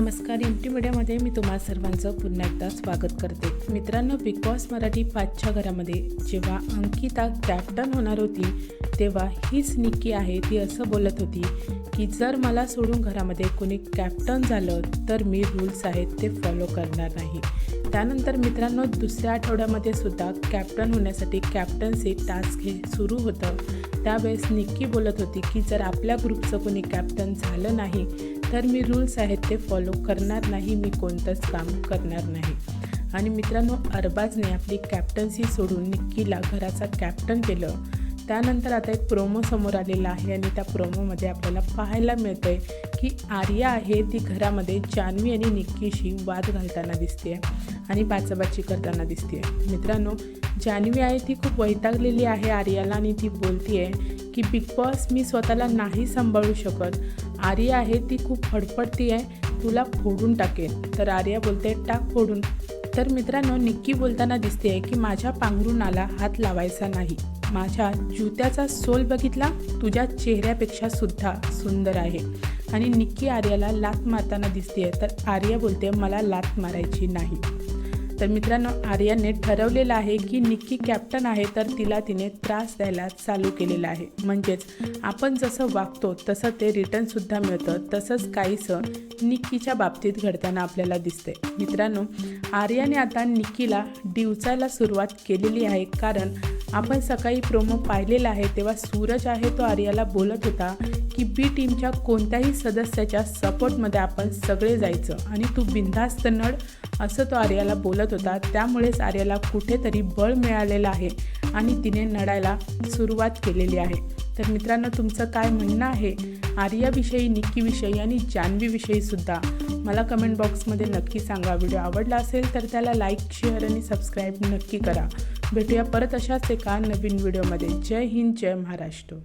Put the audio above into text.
नमस्कार M T मीडियामध्ये मी तुम्हा सर्वांचं पुन्हा एकदा स्वागत करते. मित्रांनो बिग बॉस मराठी पाचच्या घरामध्ये जेव्हा अंकिता कॅप्टन होणार होती तेव्हा हीच निक्की आहे ती असं बोलत होती की जर मला सोडून घरामध्ये कोणी कॅप्टन झालं तर मी रूल्स आहेत ते फॉलो करणार नाही. त्यानंतर मित्रांनो दुसऱ्या आठवड्यामध्ये सुद्धा कॅप्टन होण्यासाठी कॅप्टन्सी टास्क हे सुरू होतं. त्यावेळेस निक्की बोलत होती की जर आपल्या ग्रुपचं कोणी कॅप्टन झालं नाही तर मी रूल्स आहेत ते फॉलो करणार नाही मी कोणतंच काम करणार नाही. आणि मित्रांनो अरबाजने आपली कॅप्टन्सी सोडून निक्कीला घराचा कॅप्टन केलं. त्यानंतर आता एक प्रोमो समोर आलेला आहे आणि त्या प्रोमोमध्ये आपल्याला पाहायला मिळतं आहे की आर्या आहे ती घरामध्ये जान्हवी आणि निक्कीशी वाद घालताना दिसते आणि बाचाबाची करताना दिसते मित्रांनो जान्हवी आहे ती खूप वैतागलेली आहे आर्याला आणि ती बोलती आहे की बिग बॉस मी स्वतःला नाही सांभाळू शकत. आर्या आहे ती खूप फडफडती आहे तुला फोडून टाकेल तर आर्या बोलते टाक फोडून. तर मित्रांनो निक्की बोलताना दिसते की माझ्या पांघरुणाला हात लावायचा नाही. माझ्या जुत्याचा सोल बघितला? तुझ्या चेहऱ्यापेक्षा सुद्धा सुंदर आहे. आणि निक्की आर्याला लात मारताना दिसते तर आर्या बोलते मला लात मारायची नाही. तर मित्रांनो आर्याने ठरवलेलं आहे की निक्की कॅप्टन आहे तर तिला तिने त्रास द्यायला चालू केलेला आहे. म्हणजेच आपण जसं वागतो तसं ते रिटर्नसुद्धा मिळतं. तसंच काहीसं निक्कीच्या बाबतीत घडताना आपल्याला दिसते. मित्रांनो आर्याने आता निक्कीला डिवचायला सुरुवात केलेली आहे. कारण आपण सकाळी प्रोमो पाहिलेला आहे तेव्हा सूरज आहे तो आर्याला बोलत होता की बी टीमच्या कोणत्याही सदस्याच्या सपोर्टमध्ये आपण सगळे जायचं आणि तू बिनधास्त नड असं तो आर्याला बोलत होता. त्यामुळेच आर्याला कुठेतरी बळ मिळालेलं आहे आणि तिने नडायला सुरुवात केलेली आहे. तर मित्रांनो तुमचं काय म्हणणं आहे? आर्याविषयी निक्कीविषयी आणि जान्हवीविषयी सुद्धा मला कमेंट बॉक्समध्ये नक्की सांगा. व्हिडिओ आवडला असेल तर त्याला लाईक शेअर आणि सबस्क्राईब नक्की करा. भेटूया परत अशाच एका नवीन व्हिडिओमध्ये. जय हिंद जय महाराष्ट्र.